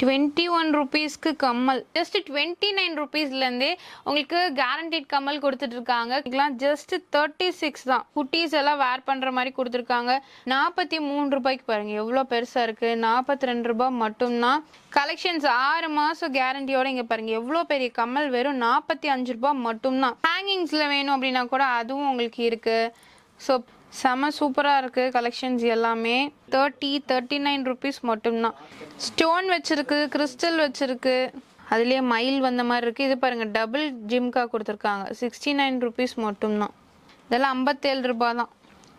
Twenty one ருபீஸ்க்கு கம்மல். Just twenty nine ருபீஸ்லேருந்தே உங்களுக்கு கேரண்டட் கம்மல் கொடுத்துட்ருக்காங்க. இதெல்லாம் ஜஸ்ட் தேர்ட்டி சிக்ஸ் தான். குட்டீஸ் எல்லாம் வேர் பண்ணுற மாதிரி கொடுத்துருக்காங்க. நாற்பத்தி மூணு ரூபாய்க்கு பாருங்கள் எவ்வளோ பெருசாக இருக்குது நாற்பத்தி ரெண்டு ரூபாய் மட்டும்தான். கலெக்ஷன்ஸ் ஆறு மாதம் கேரண்டியோட இங்கே பாருங்கள் எவ்வளோ பெரிய கம்மல் வெறும் நாற்பத்தி அஞ்சு ரூபாய் மட்டும்தான். ஹேங்கிங்ஸில் வேணும் அப்படின்னா கூட அதுவும் உங்களுக்கு இருக்குது ஸோ செம சூப்பராக இருக்குது கலெக்ஷன்ஸ் எல்லாமே. தேர்ட்டி தேர்ட்டி நைன் ருபீஸ் மட்டும்தான். ஸ்டோன் வச்சுருக்கு கிறிஸ்டல் வச்சுருக்கு. அதுலேயே மயில் வந்த மாதிரி இருக்குது இது பாருங்கள் டபுள் ஜிம்கா கொடுத்துருக்காங்க. சிக்ஸ்டி நைன் ருபீஸ் மட்டும்தான். இதெல்லாம் ஐம்பத்தேழு ரூபாய் தான்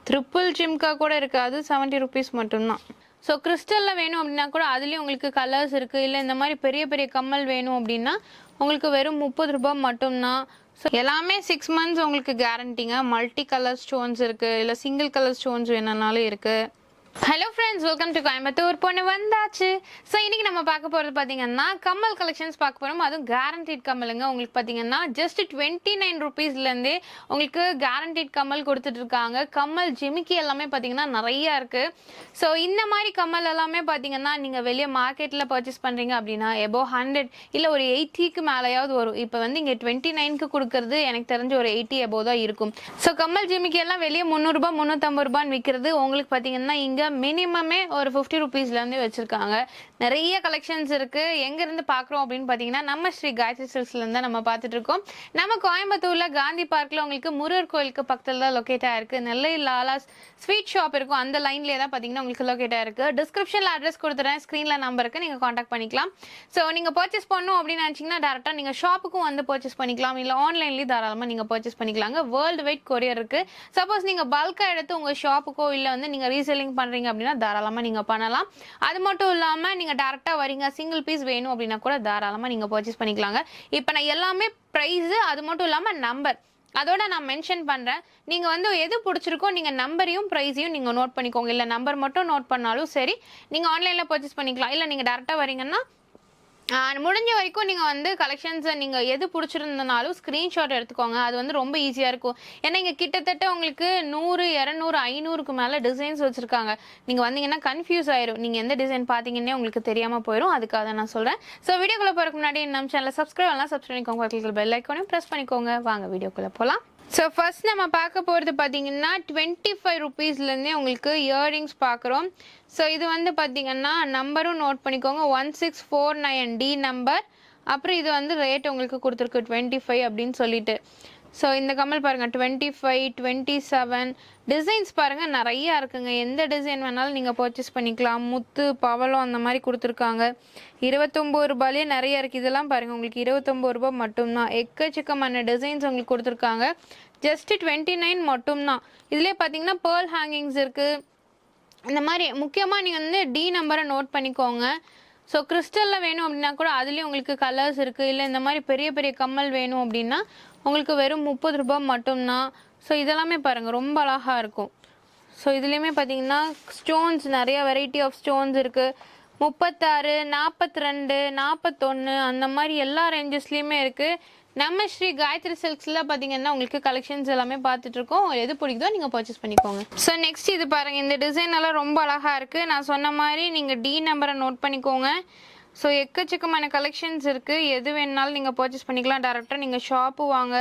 ட்ரிப்புள் ஜிம்கா கூட இருக்குது அது செவன்ட்டி ருபீஸ் மட்டும்தான். ஸோ கிறிஸ்டலில் வேணும் அப்படின்னா கூட அதுலேயும் உங்களுக்கு கலர்ஸ் இருக்குது இல்லை இந்த மாதிரி பெரிய பெரிய கம்மல் வேணும் அப்படின்னா உங்களுக்கு வெறும் முப்பது ரூபாய் மட்டும்தான். ஸோ எல்லாமே சிக்ஸ் மந்த்ஸ் உங்களுக்கு கேரண்டிங்க மல்டி கலர் ஸ்டோன்ஸ் இருக்குது இல்லை சிங்கிள் கலர் ஸ்டோன்ஸ் வேணும்னாலும் இருக்குது hello friends welcome to Coimbatore பொண்ணு வந்தாச்சு. ஸோ இன்னைக்கு நம்ம பார்க்க போகிறது பார்த்தீங்கன்னா கம்மல் கலெக்ஷன்ஸ் பார்க்க போகிறோம் அதுவும் கேரண்டிட் கம்மலுங்க. உங்களுக்கு பார்த்தீங்கன்னா ஜஸ்ட் டுவெண்ட்டி நைன் ருபீஸ்லேருந்தே உங்களுக்கு கேரண்டிட் கம்மல் கொடுத்துட்ருக்காங்க. கம்மல் ஜிமிக்கி எல்லாமே பார்த்தீங்கன்னா நிறையா இருக்குது ஸோ இந்த மாதிரி கம்மல் எல்லாமே பார்த்தீங்கன்னா நீங்கள் வெளியே மார்க்கெட்டில் பர்ச்சேஸ் பண்ணுறீங்க அப்படின்னா எபோ ஹண்ட்ரட் இல்லை ஒரு எயிட்டிக்கு மேலேயாவது வரும். இப்போ வந்து இங்கே டுவெண்ட்டி நைனுக்கு கொடுக்கறது எனக்கு தெரிஞ்ச ஒரு எயிட்டி எபோ தான் இருக்கும். ஸோ கம்மல் ஜிமிக்கி எல்லாம் வெளியே முந்நூறுரூபா முந்நூற்றம்பது ரூபான்னு விற்கிறது உங்களுக்கு பார்த்தீங்கன்னா இங்கே மினிமமே ஒரு ஃபிஃப்டி ருபீஸ்லேருந்து வச்சுருக்காங்க. நிறைய கலெக்ஷன்ஸ் இருக்குது எங்கேருந்து பார்க்குறோம் அப்படின்னு பார்த்தீங்கன்னா நம்ம ஸ்ரீ காயத்ரி சில்ஸ்லேருந்து தான் நம்ம பார்த்துட்டு இருக்கோம். நம்ம கோயம்புத்தூரில் காந்தி பார்க்கில் உங்களுக்கு முருகர் கோயிலுக்கு பக்கத்தில் தான் லொக்கேட் ஆயிருக்கு நெல்லை லாலாஸ் ஸ்வீட் ஷாப் இருக்கும். அந்த லைன்லேயே தான் பார்த்தீங்கன்னா உங்களுக்கு லொக்கேட் ஆயிருக்கு டிஸ்கிரிப்ஷனில் அட்ரஸ் கொடுத்துறேன். ஸ்க்ரீனில் நம்பருக்கு நீங்கள் காண்டாக்ட் பண்ணிக்கலாம். ஸோ நீங்கள் பர்ச்சேஸ் பண்ணணும் அப்படின்னு நினச்சிங்கன்னா டேரெக்டாக நீங்கள் ஷாப்புக்கும் வந்து பர்ச்சேஸ் பண்ணிக்கலாம். இல்லை ஆன்லைன்லேயும் தாராளமாக நீங்கள் பர்ச்சேஸ் பண்ணிக்கலாங்க. வேர்ல்டு வைட் கொரியர் இருக்குது சப்போஸ் நீங்கள் பல்காக எடுத்து உங்கள் ஷாப்புக்கோ இல்லை வந்து நீங்கள் ரீசெல்லிங் பண்ணுறீங்க அப்படின்னா தாராளமாக நீங்கள் பண்ணலாம். அது மட்டும் இல்லாமல் நீங்கள் டேரெக்டாக வரீங்க சிங்கிள் பீஸ் வேணும் அப்படின்னா கூட தாராளமாக நீங்கள் பர்ச்சேஸ் பண்ணிக்கலாங்க. இப்போ நான் எல்லாமே ப்ரைஸு அது மட்டும் இல்லாமல் நம்பர் அதோட நான் மென்ஷன் பண்ணுறேன் நீங்கள் வந்து எது பிடிச்சிருக்கோ நீங்கள் நம்பரையும் ப்ரைஸையும் நீங்கள் நோட் பண்ணிக்கோங்க. இல்லை நம்பர் மட்டும் நோட் பண்ணாலும் சரி நீங்கள் ஆன்லைனில் பர்ச்சேஸ் பண்ணிக்கலாம். இல்லை நீங்கள் டேரெக்டாக வரீங்கன்னா முடிஞ்ச வரைக்கும் நீங்கள் வந்து கலெக்ஷன்ஸை நீங்கள் எது பிடிச்சிருந்தனாலும் ஸ்க்ரீன்ஷாட் எடுத்துக்கோங்க. அது வந்து ரொம்ப ஈஸியாக இருக்கும். ஏன்னா இங்கே கிட்டத்தட்ட உங்களுக்கு நூறு இரநூறு ஐநூறுக்கு மேலே டிசைன்ஸ் வச்சுருக்காங்க. நீங்கள் வந்தீங்கன்னா கன்ஃபியூஸ் ஆயிரும். நீங்கள் எந்த டிசைன் பார்த்தீங்கன்னே உங்களுக்கு தெரியாமல் போயிடும் அதுக்காக நான் சொல்கிறேன் ஸோ வீடியோக்குள்ளே போகிறதுக்கு முன்னாடி நம்ம சேனலில் சப்ஸ்கிரைப் எல்லாம் சப்ஸ்கிரைப் பண்ணிக்கோங்க. பெல் ஐக்கோனையும் ப்ரெஸ் பண்ணிக்கோங்க. வாங்க வீடியோக்குள்ளே போகலாம் ஸோ ஃபர்ஸ்ட் நம்ம பார்க்க போகிறது பார்த்தீங்கன்னா டுவெண்ட்டி ஃபைவ் ருபீஸ்லேருந்தே உங்களுக்கு இயரிங்ஸ் பார்க்குறோம். ஸோ இது வந்து பார்த்தீங்கன்னா நம்பரும் நோட் பண்ணிக்கோங்க. One six four nine T number அப்புறம் இது வந்து ரேட் உங்களுக்கு கொடுத்துருக்கு டுவெண்ட்டி ஃபைவ் அப்படின்னு சொல்லிட்டு. ஸோ இந்த கம்மல் பாருங்கள் twenty five twenty seven designs பாருங்கள் நிறையா இருக்குங்க. எந்த டிசைன் வேணாலும் நீங்கள் பர்ச்சேஸ் பண்ணிக்கலாம். முத்து பவளம் அந்த மாதிரி கொடுத்துருக்காங்க. இருபத்தொம்போது ரூபாயிலே நிறைய இருக்குது இதெல்லாம் பாருங்கள் உங்களுக்கு இருபத்தொம்போது ரூபாய் மட்டும்தான். எக்கச்சக்கமான டிசைன்ஸ் உங்களுக்கு கொடுத்துருக்காங்க. ஜஸ்ட் டுவெண்ட்டி நைன் மட்டும்தான். இதுலேயே பார்த்தீங்கன்னா பேர்ல் ஹேங்கிங்ஸ் இருக்குது இந்த மாதிரி முக்கியமாக நீங்கள் வந்து டி நம்பரை நோட் பண்ணிக்கோங்க. ஸோ கிறிஸ்டலில் வேணும் அப்படின்னா கூட அதுலேயும் உங்களுக்கு கலர்ஸ் இருக்குது இல்லை இந்த மாதிரி பெரிய பெரிய கம்மல் வேணும் அப்படின்னா உங்களுக்கு வெறும் முப்பது ரூபாய் மட்டும்தான் ஸோ இதெல்லாமே பாருங்கள் ரொம்ப அழகாக இருக்கும். ஸோ இதுலேயுமே பார்த்தீங்கன்னா ஸ்டோன்ஸ் நிறைய வெரைட்டி ஆஃப் ஸ்டோன்ஸ் இருக்குது முப்பத்தாறு நாற்பத்தி ரெண்டு நாற்பத்தொன்று அந்த மாதிரி எல்லா ரேஞ்சஸ்லேயுமே இருக்குது நம்ம ஸ்ரீ காயத்ரி சில்க்ஸில் பார்த்தீங்கன்னா உங்களுக்கு கலெக்ஷன்ஸ் எல்லாமே பார்த்துட்ருக்கோம் எது பிடிக்குதோ நீங்கள் பர்ச்சேஸ் பண்ணிக்கோங்க. ஸோ நெக்ஸ்ட் இது பாருங்கள் இந்த டிசைன் எல்லாம் ரொம்ப அழகாக இருக்குது நான் சொன்ன மாதிரி நீங்கள் டி நம்பரை நோட் பண்ணிக்கோங்க. ஸோ எக்கச்சக்கமான கலெக்ஷன்ஸ் இருக்குது எது வேணுனாலும் நீங்கள் பர்ச்சேஸ் பண்ணிக்கலாம். டேரெக்டாக நீங்கள் ஷாப்பு வாங்க.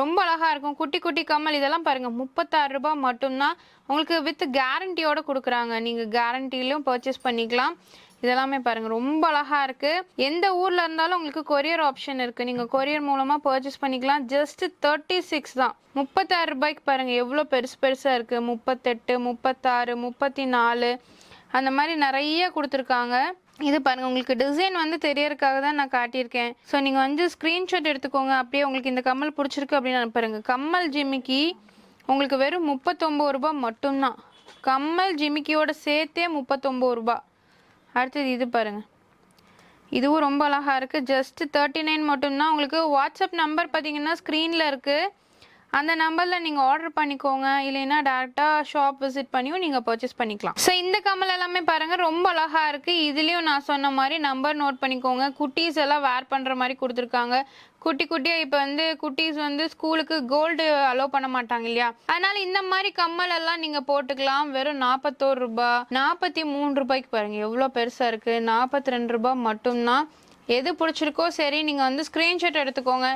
ரொம்ப அழகாக இருக்கும். குட்டி குட்டி கம்மல் இதெல்லாம் பாருங்கள் முப்பத்தாறு ரூபாய் மட்டும்தான். உங்களுக்கு வித் கேரண்டியோடு கொடுக்குறாங்க. நீங்கள் கேரண்டிலையும் பர்ச்சேஸ் பண்ணிக்கலாம். இதெல்லாமே பாருங்கள் ரொம்ப அழகாக இருக்குது எந்த ஊரில் இருந்தாலும் உங்களுக்கு கொரியர் ஆப்ஷன் இருக்குது நீங்கள் கொரியர் மூலமாக பர்ச்சேஸ் பண்ணிக்கலாம். ஜஸ்ட் தேர்ட்டி சிக்ஸ் தான். முப்பத்தாறு ரூபாய்க்கு பாருங்கள் எவ்வளோ பெருசு பெருசாக இருக்குது முப்பத்தெட்டு முப்பத்தாறு முப்பத்தி நாலு அந்த மாதிரி நிறைய கொடுத்துருக்காங்க. இது பாருங்க உங்களுக்கு டிசைன் வந்து தெரியறதுக்காக தான் நான் காட்டியிருக்கேன். ஸோ நீங்கள் வந்து ஸ்க்ரீன்ஷாட் எடுத்துக்கோங்க. அப்படியே உங்களுக்கு இந்த கம்மல் பிடிச்சிருக்கு அப்படின்னு பாருங்க. கம்மல் ஜிமிக்கி உங்களுக்கு வெறும் முப்பத்தொம்பது ரூபா மட்டும்தான். கம்மல் ஜிமிக்கியோட சேர்த்தே முப்பத்தொம்பது ரூபாய். அடுத்தது இது பாருங்க. இதுவும் ரொம்ப அழகாக இருக்குது ஜஸ்ட் தேர்ட்டி நைன் மட்டும்தான். உங்களுக்கு வாட்ஸ்அப் நம்பர் பார்த்தீங்கன்னா ஸ்க்ரீனில் இருக்குது அந்த நம்பரில் நீங்கள் ஆர்டர் பண்ணிக்கோங்க. இல்லைன்னா டேரெக்டாக ஷாப் விசிட் பண்ணியும் நீங்கள் பர்ச்சேஸ் பண்ணிக்கலாம். ஸோ இந்த கம்மல் எல்லாமே பாருங்கள் ரொம்ப அழகாக இருக்குது இதுலேயும் நான் சொன்ன மாதிரி நம்பர் நோட் பண்ணிக்கோங்க. குட்டீஸ் எல்லாம் வேர் பண்ணுற மாதிரி கொடுத்துருக்காங்க. குட்டி குட்டியாக இப்போ வந்து குட்டீஸ் வந்து ஸ்கூலுக்கு கோல்டு அலோவ் பண்ண மாட்டாங்க இல்லையா? அதனால இந்த மாதிரி கம்மல் எல்லாம் நீங்கள் போட்டுக்கலாம். வெறும் நாற்பத்தோரு ரூபாய் நாற்பத்தி மூணு ரூபாய்க்கு பாருங்கள் எவ்வளோ பெருசாக இருக்குது நாற்பத்தி ரெண்டு ரூபாய் மட்டும்தான். எது பிடிச்சிருக்கோ சரி நீங்கள் வந்து ஸ்க்ரீன்ஷாட் எடுத்துக்கோங்க.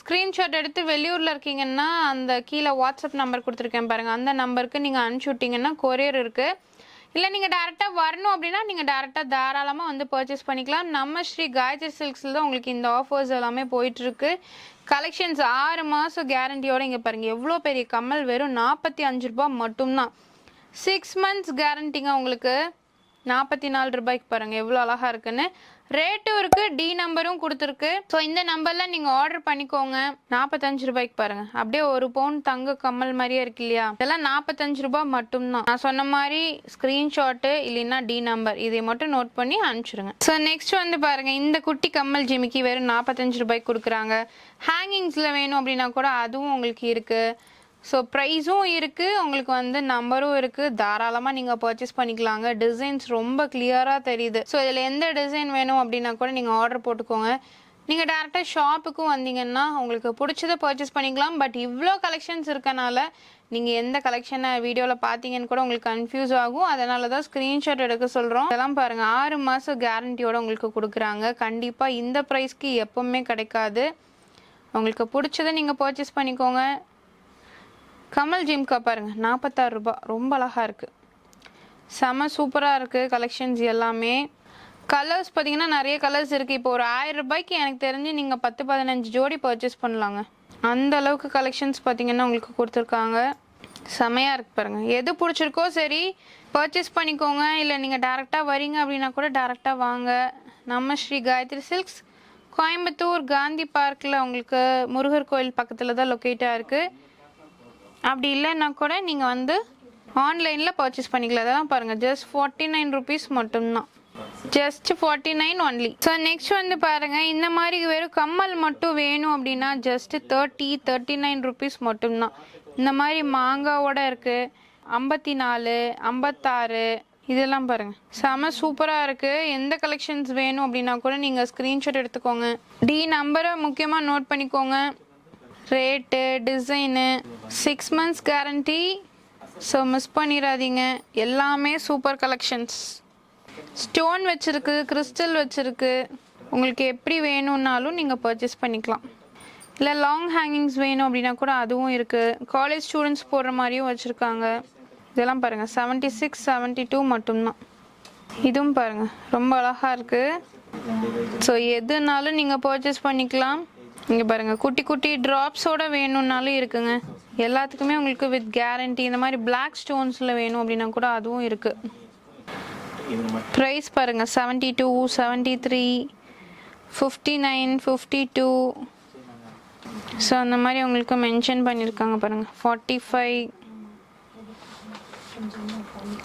ஸ்க்ரீன்ஷாட் எடுத்து வெளியூரில் இருக்கீங்கன்னா அந்த கீழே வாட்ஸ்அப் நம்பர் கொடுத்துருக்கேன் பாருங்கள் அந்த நம்பருக்கு நீங்கள் அனுப்பிச்சி விட்டிங்கன்னா கொரியர் இருக்குது இல்லை நீங்கள் டேரெக்டாக வரணும் அப்படின்னா நீங்கள் டேரெக்டாக தாராளமாக வந்து பர்ச்சேஸ் பண்ணிக்கலாம். நம்ம ஸ்ரீ காயத்ரி சில்க்ஸில் தான் உங்களுக்கு இந்த ஆஃபர்ஸ் எல்லாமே போயிட்டுருக்கு. கலெக்ஷன்ஸ் ஆறு மாதம் கேரண்டியோடு இங்கே பாருங்கள் எவ்வளோ பெரிய கம்மல்? வெறும் நாற்பத்தி அஞ்சு ரூபாய் மட்டும்தான். சிக்ஸ் மந்த்ஸ் கேரண்டிங்க உங்களுக்கு. நாற்பத்தி நாலு ரூபாய்க்கு பாருங்கள் எவ்வளோ அழகாக இருக்குன்னு. ரேட்டும் இருக்குது டி நம்பரும் கொடுத்துருக்கு. ஸோ இந்த நம்பரில் நீங்கள் ஆர்டர் பண்ணிக்கோங்க. நாற்பத்தஞ்சு ரூபாய்க்கு பாருங்கள் அப்படியே ஒரு பவுன் தங்க கம்மல் மாதிரியே இருக்கு இல்லையா? இதெல்லாம் நாற்பத்தஞ்சு ரூபாய் மட்டும்தான். நான் சொன்ன மாதிரி ஸ்கிரீன்ஷாட்டு இல்லைன்னா டி நம்பர் இதை மட்டும் நோட் பண்ணி அனுப்பிச்சிடுங்க ஸோ நெக்ஸ்ட் வந்து பாருங்கள் இந்த குட்டி கம்மல் ஜிமிக்கி வெறும் நாற்பத்தஞ்சு ரூபாய்க்கு கொடுக்குறாங்க. ஹேங்கிங்ஸில் வேணும் அப்படின்னா கூட அதுவும் உங்களுக்கு இருக்குது ஸோ ப்ரைஸும் இருக்குது உங்களுக்கு வந்து நம்பரும் இருக்குது தாராளமாக நீங்கள் பர்ச்சேஸ் பண்ணிக்கலாங்க. டிசைன்ஸ் ரொம்ப கிளியராக தெரியுது. ஸோ இதில் எந்த டிசைன் வேணும் அப்படின்னா கூட நீங்கள் ஆர்டர் போட்டுக்கோங்க. நீங்கள் டேரெக்டாக ஷாப்புக்கும் வந்தீங்கன்னா உங்களுக்கு பிடிச்சதை பர்ச்சேஸ் பண்ணிக்கலாம். பட் இவ்வளோ கலெக்ஷன்ஸ் இருக்கனால நீங்கள் எந்த கலெக்ஷனை வீடியோவில் பார்த்தீங்கன்னு கூட உங்களுக்கு கன்ஃபியூஸ் ஆகும். அதனால தான் ஸ்க்ரீன்ஷாட் எடுக்க சொல்கிறோம் இதெல்லாம் பாருங்கள் ஆறு மாதம் கேரண்டியோட உங்களுக்கு கொடுக்குறாங்க. கண்டிப்பாக இந்த ப்ரைஸ்க்கு எப்பவுமே கிடைக்காது. உங்களுக்கு பிடிச்சதை நீங்கள் பர்ச்சேஸ் பண்ணிக்கோங்க. கமல் ஜிம்கா பாருங்க நாற்பத்தாறு ரூபாய் ரொம்ப அழகாக இருக்குது செம சூப்பராக இருக்குது கலெக்ஷன்ஸ் எல்லாமே. கலர்ஸ் பார்த்தீங்கன்னா நிறைய கலர்ஸ் இருக்குது இப்போ ஒரு ஆயிரம் ரூபாய்க்கு எனக்கு தெரிஞ்சு நீங்கள் பத்து பதினஞ்சு ஜோடி பர்ச்சேஸ் பண்ணலாங்க. அந்த அளவுக்கு கலெக்ஷன்ஸ் பார்த்தீங்கன்னா உங்களுக்கு கொடுத்துருக்காங்க. செமையாக இருக்கு பாருங்கள் எது பிடிச்சிருக்கோ சரி பர்ச்சேஸ் பண்ணிக்கோங்க. இல்லை நீங்கள் டேரெக்டாக வரீங்க அப்படின்னா கூட டேரெக்டாக வாங்க. நம்ம ஸ்ரீ காயத்ரி சில்க்ஸ் கோயம்புத்தூர் காந்தி பார்க்கில் உங்களுக்கு முருகர் கோயில் பக்கத்தில் தான் லொக்கேட்டாக இருக்குது அப்படி இல்லைன்னா கூட நீங்கள் வந்து ஆன்லைனில் பர்ச்சேஸ் பண்ணிக்கலாம். அதெல்லாம் பாருங்கள் ஜஸ்ட் ஃபார்ட்டி நைன் ருபீஸ் மட்டும்தான். Just forty nine only so next வந்து பாருங்கள் இந்த மாதிரி வெறும் கம்மல் மட்டும் வேணும் அப்படின்னா just thirty thirty nine rupees மட்டும்தான். இந்த மாதிரி மாங்காவோட இருக்குது ஐம்பத்தி நாலு ஐம்பத்தாறு இதெல்லாம் பாருங்கள் செம சூப்பராக இருக்குது எந்த கலெக்ஷன்ஸ் வேணும் அப்படின்னா கூட நீங்கள் ஸ்க்ரீன்ஷாட் எடுத்துக்கோங்க. டி நம்பரை முக்கியமாக நோட் பண்ணிக்கோங்க. Rate design six months guarantee so miss பண்ணிடாதீங்க எல்லாமே சூப்பர் கலெக்ஷன்ஸ் ஸ்டோன் வச்சுருக்கு கிறிஸ்டல் வச்சுருக்கு. உங்களுக்கு எப்படி வேணும்னாலும் நீங்கள் பர்ச்சேஸ் பண்ணிக்கலாம். இல்லை லாங் ஹேங்கிங்ஸ் வேணும் அப்படின்னா கூட அதுவும் இருக்குது காலேஜ் ஸ்டூடெண்ட்ஸ் போடுற மாதிரியும் வச்சுருக்காங்க. இதெல்லாம் பாருங்கள் செவன்ட்டி சிக்ஸ் செவன்ட்டி டூ மட்டும்தான். இதுவும் பாருங்கள் ரொம்ப அழகாக இருக்குது ஸோ எதுனாலும் நீங்கள் பர்ச்சேஸ் பண்ணிக்கலாம். இங்கே பாருங்கள் குட்டி குட்டி ட்ராப்ஸோட வேணும்னாலும் இருக்குங்க. எல்லாத்துக்குமே உங்களுக்கு வித் கேரண்டி இந்த மாதிரி பிளாக் ஸ்டோன்ஸில் வேணும் அப்படின்னா கூட அதுவும் இருக்குது ப்ரைஸ் பாருங்கள் seventy two seventy three fifty nine fifty two so அந்த மாதிரி உங்களுக்கு மென்ஷன் பண்ணியிருக்காங்க பாருங்கள் ஃபார்ட்டி ஃபைவ்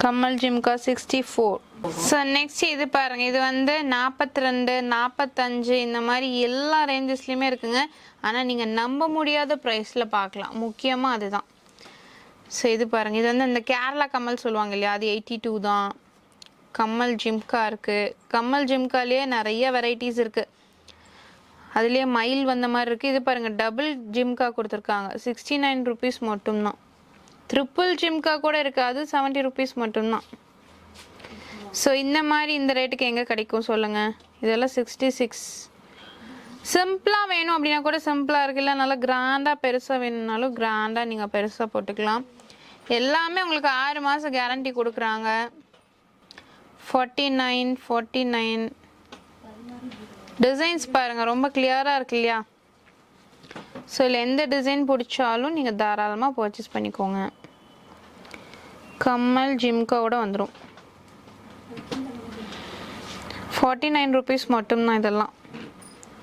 கமல் ஜிம்கா சிக்ஸ்டி ஃபோர். ஸோ நெக்ஸ்ட் இது பாருங்க. இது வந்து நாற்பத்தி ரெண்டு நாற்பத்தஞ்சு இந்த மாதிரி எல்லா ரேஞ்சஸ்லையுமே இருக்குங்க. ஆனால் நீங்கள் நம்ப முடியாத ப்ரைஸில் பார்க்கலாம் முக்கியமாக அதுதான். ஸோ இது பாருங்கள் இது வந்து இந்த கேரளா கமல் சொல்லுவாங்க இல்லையா? அது எயிட்டி டூ தான். கம்மல் ஜிம்கா இருக்குது கம்மல் ஜிம்காலேயே நிறைய வெரைட்டிஸ் இருக்குது அதுலேயே மயில் வந்த மாதிரி இருக்குது இது பாருங்கள் டபுள் ஜிம்கா கொடுத்துருக்காங்க. சிக்ஸ்டி நைன் ருபீஸ் மட்டும்தான். ட்ரிப்புள் ஜிம்கா கூட இருக்குது. அது செவன்ட்டி ருபீஸ் மட்டும்தான். ஸோ இந்த மாதிரி இந்த ரேட்டுக்கு எங்கே கிடைக்கும் சொல்லுங்கள் இதெல்லாம் சிக்ஸ்டி சிக்ஸ் சிம்பிளாக வேணும் அப்படின்னா கூட சிம்பிளாக இருக்குல்ல நல்லா கிராண்டாக பெருசாக வேணும்னாலும் கிராண்டாக நீங்கள் பெருசாக போட்டுக்கலாம். எல்லாமே உங்களுக்கு ஆறு மாதம் கேரண்டி கொடுக்குறாங்க. Forty nine forty nine designs பாருங்கள் ரொம்ப கிளியராக இருக்கு இல்லையா? ஸோ இதில் எந்த டிசைன் பிடிச்சாலும் நீங்கள் தாராளமாக பர்ச்சேஸ் பண்ணிக்கோங்க. கம்மல் ஜிம்காவோட வந்துடும் ஃபார்ட்டி நைன் ருபீஸ் மட்டும்தான் இதெல்லாம்.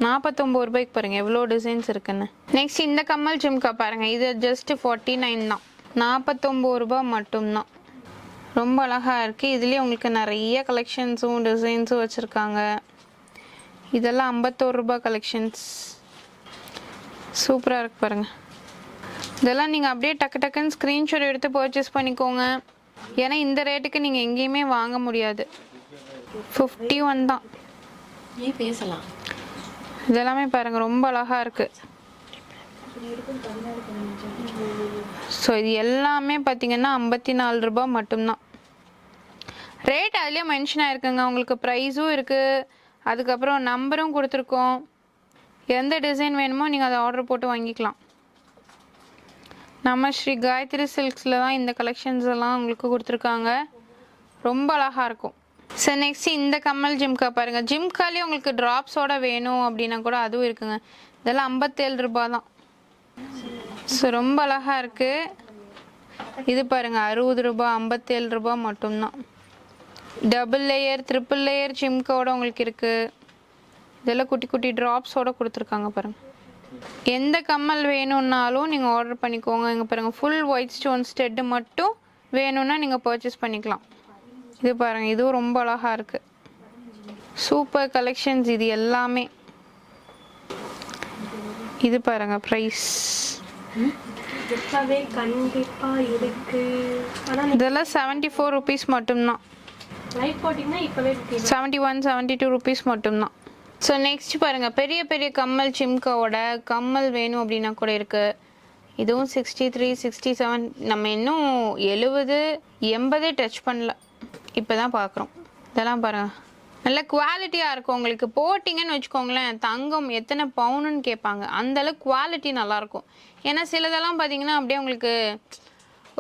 நாற்பத்தொம்பது ரூபாய்க்கு பாருங்கள் எவ்வளோ டிசைன்ஸ் இருக்குன்னு. நெக்ஸ்ட் இந்த கம்மல் ஜிம்கா பாருங்கள் இது ஜஸ்ட் ஃபார்ட்டி நைன் தான். நாற்பத்தொம்பது ரூபாய் மட்டும்தான். ரொம்ப அழகாக இருக்குது இதுலேயே உங்களுக்கு நிறைய கலெக்ஷன்ஸும் டிசைன்ஸும் வச்சுருக்காங்க. இதெல்லாம் ஐம்பத்தோரு ரூபா கலெக்ஷன்ஸ் சூப்பராக இருக்கு பாருங்கள் இதெல்லாம் நீங்கள் அப்படியே டக்கு டக்குன்னு ஸ்க்ரீன்ஷாட் எடுத்து பர்ச்சேஸ் பண்ணிக்கோங்க. ஏன்னா இந்த ரேட்டுக்கு நீங்கள் எங்கேயுமே வாங்க முடியாது. ஃபிஃப்டி ஒன் தான் பேசலாம்? இதெல்லாமே பாருங்க ரொம்ப அழகா இருக்கு. ஸோ இது எல்லாமே பார்த்தீங்கன்னா ஐம்பத்தி நாலு ரூபாய் மட்டும்தான். ரேட் அதுலேயே மென்ஷன் ஆயிருக்குங்க. உங்களுக்கு ப்ரைஸும் இருக்கு. அதுக்கப்புறம் நம்பரும் கொடுத்துருக்கோம். எந்த டிசைன் வேணுமோ நீங்கள் அதை ஆர்டர் போட்டு வாங்கிக்கலாம். நம்ம ஸ்ரீ காயத்ரி சில்க்ஸில் தான் இந்த கலெக்ஷன்ஸ் எல்லாம் உங்களுக்கு கொடுத்துருக்காங்க. ரொம்ப அழகாக இருக்கும். ஸோ நெக்ஸ்ட் இந்த கம்மல் ஜிம்கா பாருங்கள் ஜிம்காலே உங்களுக்கு ட்ராப்ஸோட வேணும் அப்படின்னா கூட அதுவும் இருக்குங்க. இதெல்லாம் ஐம்பத்தேழு ரூபாய் தான். ஸோ ரொம்ப அழகாக இருக்குது இது பாருங்க அறுபது ரூபாய் ஐம்பத்தேழு ரூபாய் மட்டும்தான். டபுள் லேயர் ட்ரிபிள் லேயர் ஜிம்காவோட உங்களுக்கு இருக்குது இதெல்லாம் குட்டி குட்டி ட்ராப்ஸோட கொடுத்துருக்காங்க பாருங்க. எந்த கம்மல் வேணும்னாலும் நீங்கள் ஆர்டர் பண்ணிக்கோங்க. இங்கே பாருங்க ஃபுல் ஒயிட் ஸ்டோன் ஸ்டெட்டு மட்டும் வேணும்னா நீங்கள் பர்ச்சேஸ் பண்ணிக்கலாம். இது பாருங்க இதுவும் ரொம்ப அழகா இருக்கு. சூப்பர் கலெக்ஷன்ஸ் இது எல்லாமே. இது பாருங்க ப்ரைஸ் இதெல்லாம் செவன்ட்டி ஃபோர் ருபீஸ் மட்டும்தான் seventy one seventy two rupees மட்டும்தான். ஸோ நெக்ஸ்ட் பாருங்க. பெரிய பெரிய கம்மல் சிம்காவோட கம்மல் வேணும் அப்படின்னா கூட இருக்கு. இதுவும் சிக்ஸ்டி த்ரீ சிக்ஸ்டி செவன் நம்ம இன்னும் எழுபது எண்பதே டச் பண்ணல. இப்போ தான் பார்க்குறோம் இதெல்லாம் பாருங்க. நல்ல குவாலிட்டியாக இருக்கும் உங்களுக்கு. போட்டிங்கன்னு வச்சுக்கோங்களேன் தங்கம் எத்தனை பவுனுன்னு கேட்பாங்க. அந்த குவாலிட்டி நல்லாயிருக்கும். ஏன்னா சிலதெல்லாம் பார்த்தீங்கன்னா அப்படியே உங்களுக்கு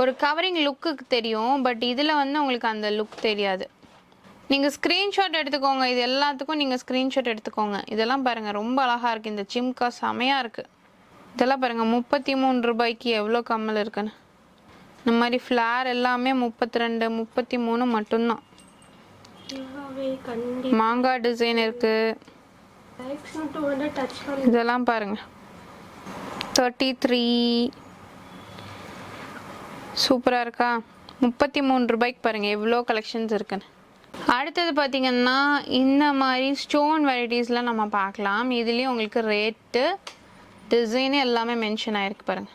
ஒரு கவரிங் லுக்கு தெரியும். பட் இதில் வந்து உங்களுக்கு அந்த லுக் தெரியாது. நீங்கள் ஸ்க்ரீன்ஷாட் எடுத்துக்கோங்க. இது எல்லாத்துக்கும் நீங்கள் ஸ்க்ரீன்ஷாட் எடுத்துக்கோங்க. இதெல்லாம் பாருங்கள் ரொம்ப அழகாக இருக்குது இந்த ஜிம்கா செமையாக இருக்குது இதெல்லாம் பாருங்கள் முப்பத்தி மூணு ரூபாய்க்கு எவ்வளோ கம்மல் இருக்குன்னு. இந்த மாதிரி ஃப்ளார் எல்லாமே முப்பத்தி ரெண்டு முப்பத்தி மூணு மட்டும்தான் மாங்காய் டிசைன் இருக்குது இதெல்லாம் பாருங்க. தேர்ட்டி த்ரீ சூப்பராக இருக்கா? முப்பத்தி மூணு ரூபாய்க்கு பாருங்க எவ்வளோ கலெக்ஷன்ஸ் இருக்குன்னு. அடுத்தது பார்த்தீங்கன்னா இந்த மாதிரி ஸ்டோன் வெரைட்டிஸ்லாம் நம்ம பார்க்கலாம். இதுலேயும் உங்களுக்கு ரேட்டு டிசைனு எல்லாமே மென்ஷன் ஆயிருக்கு பாருங்க.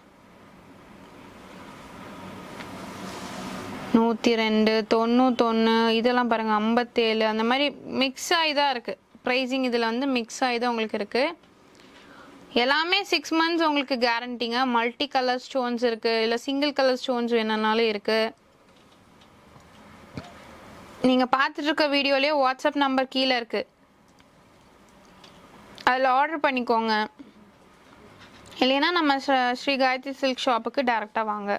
நூற்றி ரெண்டு தொண்ணூத்தொன்று இதெல்லாம் பாருங்கள் ஐம்பத்தேழு அந்த மாதிரி மிக்ஸ் ஆகி தான் இருக்குது ப்ரைஸிங் இதில் வந்து மிக்ஸ் ஆகி தான் உங்களுக்கு இருக்குது எல்லாமே சிக்ஸ் மந்த்ஸ் உங்களுக்கு கேரண்டிங்க மல்டி கலர் ஸ்டோன்ஸ் இருக்குது இல்லை சிங்கிள் கலர் ஸ்டோன்ஸ் வேணுன்னாலும் இருக்குது நீங்கள் பார்த்துட்டு இருக்க வீடியோலேயே வாட்ஸ்அப் நம்பர் கீழே இருக்குது அதில் ஆர்டர் பண்ணிக்கோங்க. இல்லைன்னா நம்ம ஸ்ரீ காயத்ரி சில்க் ஷாப்புக்கு டேரெக்டாக வாங்க.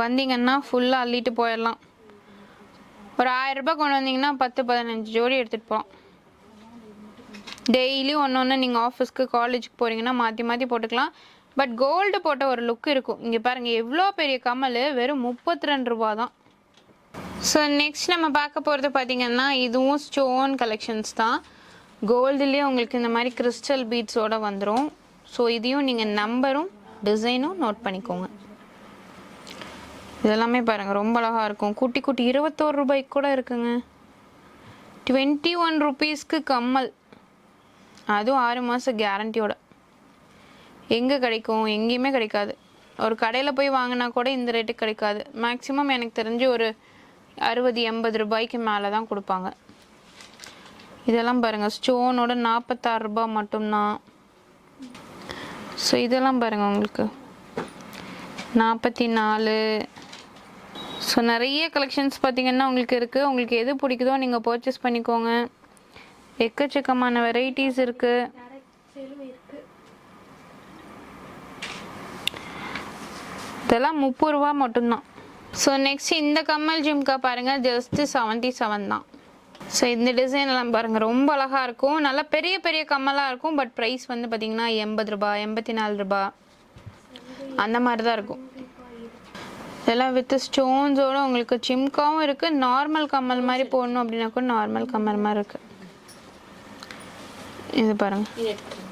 வந்தீங்கன்னா ஃபுல்லாக அள்ளிட்டு போயிடலாம். ஒரு ஆயிரரூபா கொண்டு வந்தீங்கன்னா பத்து பதினஞ்சு ஜோடி எடுத்துகிட்டு போகலாம் டெய்லி ஒன்று ஒன்று நீங்கள் ஆஃபீஸ்க்கு காலேஜுக்கு போகிறீங்கன்னா மாற்றி மாற்றி போட்டுக்கலாம். பட் கோல்டு போட்ட ஒரு லுக் இருக்கும். இங்கே பாருங்கள் எவ்வளோ பெரிய கமல்? வெறும் முப்பத்தி ரெண்டு ரூபா தான். ஸோ நெக்ஸ்ட் நம்ம பார்க்க போகிறது பார்த்தீங்கன்னா இதுவும் ஸ்டோன் கலெக்ஷன்ஸ் தான். கோல்டுலேயே உங்களுக்கு இந்த மாதிரி கிறிஸ்டல் பீட்ஸோட வந்துடும் ஸோ இதையும் நீங்கள் நம்பரும் டிசைனும் நோட் பண்ணிக்கோங்க. இதெல்லாமே பாருங்கள் ரொம்ப அழகாக இருக்கும். குட்டி குட்டி இருபத்தோரு ரூபாய்க்கு கூட இருக்குங்க. டுவெண்ட்டி ஒன் ருபீஸ்க்கு கம்மல். அதுவும் ஆறு மாதம் கேரண்டியோட எங்கே கிடைக்கும்? எங்கேயுமே கிடைக்காது. ஒரு கடையில் போய் வாங்கினா கூட இந்த ரேட்டுக்கு கிடைக்காது. மேக்ஸிமம் எனக்கு தெரிஞ்சு ஒரு அறுபது எண்பது ரூபாய்க்கு மேலே தான் கொடுப்பாங்க. இதெல்லாம் பாருங்கள் ஸ்டோனோட நாற்பத்தாறு ரூபாய் மட்டும்தான். ஸோ இதெல்லாம் பாருங்கள் உங்களுக்கு. நாற்பத்தி நாலு ஸோ நிறைய கலெக்ஷன்ஸ் பார்த்தீங்கன்னா உங்களுக்கு இருக்குது உங்களுக்கு எது பிடிக்குதோ நீங்கள் பர்ச்சேஸ் பண்ணிக்கோங்க. எக்கச்சக்கமான வெரைட்டிஸ் இருக்குது இதெல்லாம் முப்பது ரூபா மட்டும்தான். ஸோ நெக்ஸ்ட் இந்த கம்மல் ஜிம்கா பாருங்கள் ஜஸ்ட் செவன்ட்டி செவன் தான். ஸோ இந்த டிசைன் எல்லாம் பாருங்கள் ரொம்ப அழகாக இருக்கும். நல்லா பெரிய பெரிய கம்மலாக இருக்கும் பட் ப்ரைஸ் வந்து பார்த்தீங்கன்னா எண்பது ரூபாய் எண்பத்தி நாலு ரூபாய் அந்த மாதிரி தான் இருக்கும். இதெல்லாம் வித் ஸ்டோன்ஸோட உங்களுக்கு ஜிம்காவும் இருக்குது நார்மல் கம்மல் மாதிரி போடணும் அப்படின்னா கூட நார்மல் கம்மல் மாதிரி இருக்குது இது பாருங்க. இது எடுத்துருங்க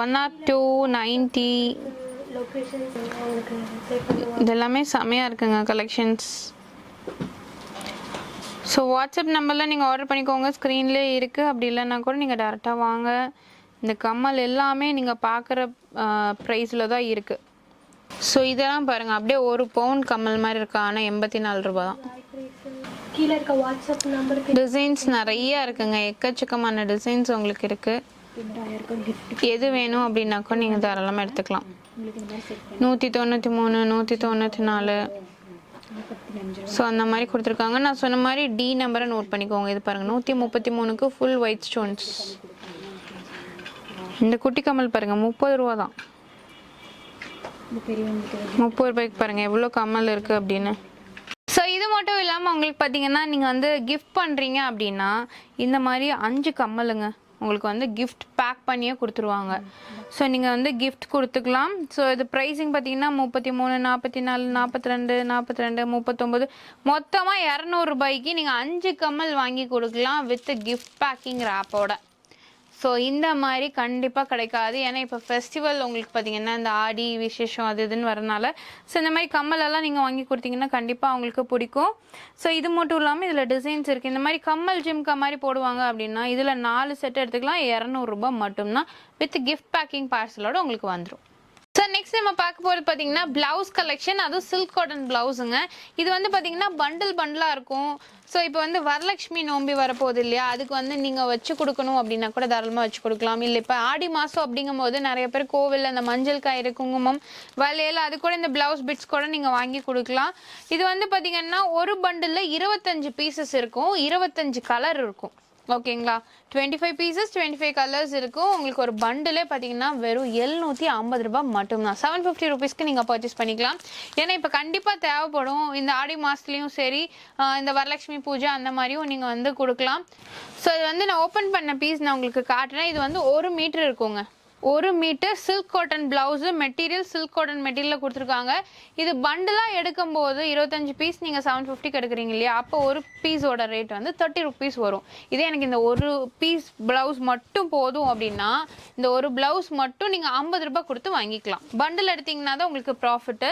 ஒன் ஆர் டூ நைன்ட்டி இதெல்லாமே செமையாக இருக்குங்க கலெக்ஷன்ஸ் ஸோ வாட்ஸ்அப் நம்பரில் நீங்கள் ஆர்டர் பண்ணிக்கோங்க ஸ்க்ரீன்லேயே இருக்குது அப்படி இல்லைன்னா கூட நீங்கள் டேரெக்டாக வாங்க. இந்த கம்மல் எல்லாமே நீங்கள் பார்க்குற ப்ரைஸில் தான் இருக்குது ஸோ இதெல்லாம் பாருங்கள் அப்படியே ஒரு பவுன் கம்மல் மாதிரி இருக்கா? ஆனால் எண்பத்தி நாலு ரூபா தான். கீழே இருக்க வாட்ஸ்அப் நம்பருக்கு டிசைன்ஸ் நிறைய இருக்குங்க. எக்கச்சக்கமான டிசைன்ஸ் உங்களுக்கு இருக்குது எது வேணும் அப்படின்னாக்கோ நீங்கள் தாராளமாக எடுத்துக்கலாம். நூற்றி தொண்ணூற்றி மூணு நூற்றி தொண்ணூற்றி நாலு. ஸோ அந்த மாதிரி கொடுத்துருக்காங்க. நான் சொன்ன மாதிரி டி நம்பரை நோட் பண்ணிக்கோங்க. இது பாருங்கள் நூற்றி முப்பத்தி மூணுக்கு ஃபுல் ஒயிட் ஸ்டோன்ஸ் இந்த குட்டி கமல் பாருங்கள் முப்பது ரூபா தான். முப்பது ரூபாய்க்கு பாருங்கள் எவ்வளோ கமல் இருக்குது அப்படின்னு. ஸோ இது மட்டும் இல்லாமல் உங்களுக்கு பார்த்தீங்கன்னா நீங்கள் வந்து கிஃப்ட் பண்ணுறீங்க அப்படின்னா இந்த மாதிரி அஞ்சு கம்மலுங்க. உங்களுக்கு வந்து கிஃப்ட் பேக் பண்ணியே கொடுத்துருவாங்க. ஸோ நீங்கள் வந்து கிஃப்ட் கொடுத்துக்கலாம். ஸோ இது ப்ரைஸிங் பார்த்தீங்கன்னா முப்பத்தி மூணு நாற்பத்தி நாலு நாற்பத்தி ரெண்டு நாற்பத்தி ரெண்டு முப்பத்தொம்பது மொத்தமாக இரநூறுபாய்க்கு நீங்கள் அஞ்சு கம்மல் வாங்கி கொடுக்கலாம் வித் கிஃப்ட் பேக்கிங் ஆப்போட ஸோ இந்த மாதிரி கண்டிப்பாக கிடைக்காது. ஏன்னா இப்போ ஃபெஸ்டிவல் உங்களுக்கு பார்த்தீங்கன்னா இந்த ஆடி விசேஷம் அது இதுன்னு வரனால ஸோ இந்த மாதிரி கம்மலெல்லாம் நீங்கள் வாங்கி கொடுத்தீங்கன்னா கண்டிப்பாக அவங்களுக்கு பிடிக்கும். ஸோ இது மட்டும் இல்லாமல் இதில் டிசைன்ஸ் இருக்குது இந்த மாதிரி கம்மல் ஜிம்கா மாதிரி போடுவாங்க அப்படின்னா இதில் நாலு செட் எடுத்துக்கலாம். இரநூறுபா மட்டும்தான். வித் கிஃப்ட் பேக்கிங் பார்சலோட உங்களுக்கு வந்துடும் நெக்ஸ்ட் நம்ம பார்க்க போகிறது பார்த்தீங்கன்னா ப்ளவுஸ் கலெக்ஷன் அதுவும் சில்க் காட்டன் ப்ளவுஸுங்க இது வந்து பார்த்தீங்கன்னா பண்டில் பண்டிலாக இருக்கும். ஸோ இப்போ வந்து வரலட்சுமி நோம்பி வரப்போகுது இல்லையா? அதுக்கு வந்து நீங்கள் வச்சு கொடுக்கணும் அப்படின்னா கூட தாராளமாக வச்சு கொடுக்கலாம். இல்லை இப்போ ஆடி மாதம் அப்படிங்கும்போது நிறைய பேர் கோவிலில் அந்த மஞ்சள் காயிறு குங்குமம் வளையல் அது கூட இந்த ப்ளவுஸ் பிட்ஸ் கூட நீங்கள் வாங்கி கொடுக்கலாம். இது வந்து பார்த்தீங்கன்னா ஒரு பண்டிலில் இருபத்தஞ்சு பீசஸ் இருக்கும். இருபத்தஞ்சு கலர் இருக்கும். ஓகேங்களா? Twenty five pieces twenty five colours இருக்கும். உங்களுக்கு ஒரு பண்டிலே பார்த்தீங்கன்னா வெறும் எழுநூற்றி ஐம்பது ரூபாய் மட்டும்தான். செவன் ஃபிஃப்டி ருபீஸ்க்கு நீங்கள் பர்ச்சேஸ் பண்ணிக்கலாம். ஏன்னா இப்போ கண்டிப்பாக தேவைப்படும். இந்த ஆடி மாதத்துலேயும் சரி இந்த வரலட்சுமி பூஜை அந்த மாதிரியும் நீங்கள் வந்து கொடுக்கலாம். ஸோ இது வந்து நான் ஓப்பன் பண்ண பீஸ் நான் உங்களுக்கு காட்டுறேன். இது வந்து ஒரு மீட்டர் இருக்குங்க. ஒரு metre silk cotton blouse material silk cotton மெட்டீரியலில் கொடுத்துருக்காங்க. இது பண்டிலாக எடுக்கும்போது இருபத்தஞ்சு பீஸ் நீங்கள் செவன் ஃபிஃப்டிக்கு எடுக்கிறீங்க இல்லையா? அப்போ ஒரு பீஸோட ரேட் வந்து தேர்ட்டி ருபீஸ் வரும். இதே எனக்கு இந்த ஒரு பீஸ் பிளவுஸ் மட்டும் போதும் அப்படின்னா இந்த ஒரு பிளவுஸ் மட்டும் நீங்கள் ஐம்பது ரூபாய் கொடுத்து வாங்கிக்கலாம். பண்டில் எடுத்தீங்கன்னா தான் உங்களுக்கு ப்ராஃபிட்டு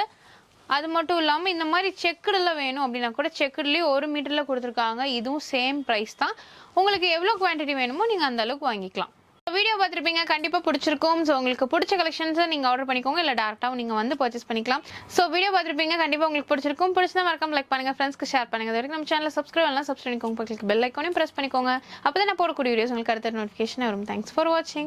அது மட்டும் இல்லாமல் இந்த மாதிரி செக்குடில் வேணும் அப்படின்னா கூட செக்குட்லேயும் ஒரு மீட்டரில் கொடுத்துருக்காங்க. இதுவும் சேம் ப்ரைஸ் தான். உங்களுக்கு எவ்வளோ குவான்டிட்டி வேணுமோ நீங்கள் அந்த அளவுக்கு வாங்கிக்கலாம். வீடியோ பார்த்துருப்பீங்க கண்டிப்பாக பிடிச்சிருக்கும். ஸோ உங்களுக்கு பிடிச்ச கலெக்ஷன்ஸை நீங்கள் ஆர்டர் பண்ணிக்கோங்க இல்லை டேரெக்டாகவும் நீங்கள் வந்து பர்ச்சேஸ் பண்ணிக்கலாம். ஸோ வீடியோ பார்த்துருப்பீங்க கண்டிப்பாக உங்களுக்கு பிடிச்சிருக்கும். பிடிச்சா மறக்காம லைக் பண்ணுங்கள் ஃப்ரெண்ட்ஸ்க்கு ஷேர் பண்ணுங்கள் இது வரைக்கும் நம்ம சேனலில் சப்ஸ்கிரைப் எல்லாம் சப்ஸ்கிரைப் பண்ணிக்கோங்க பக்கத்துக்கு பெல் ஐக்கோனையும் ப்ரெஸ் பண்ணிக்கோங்க. அப்போ தான் நான் போடக்கூடிய வீடியோஸ் உங்களுக்கு அடுத்த நோட்டிஃபிகேஷன் வரும். தேங்க்ஸ் ஃபார் வாட்சிங்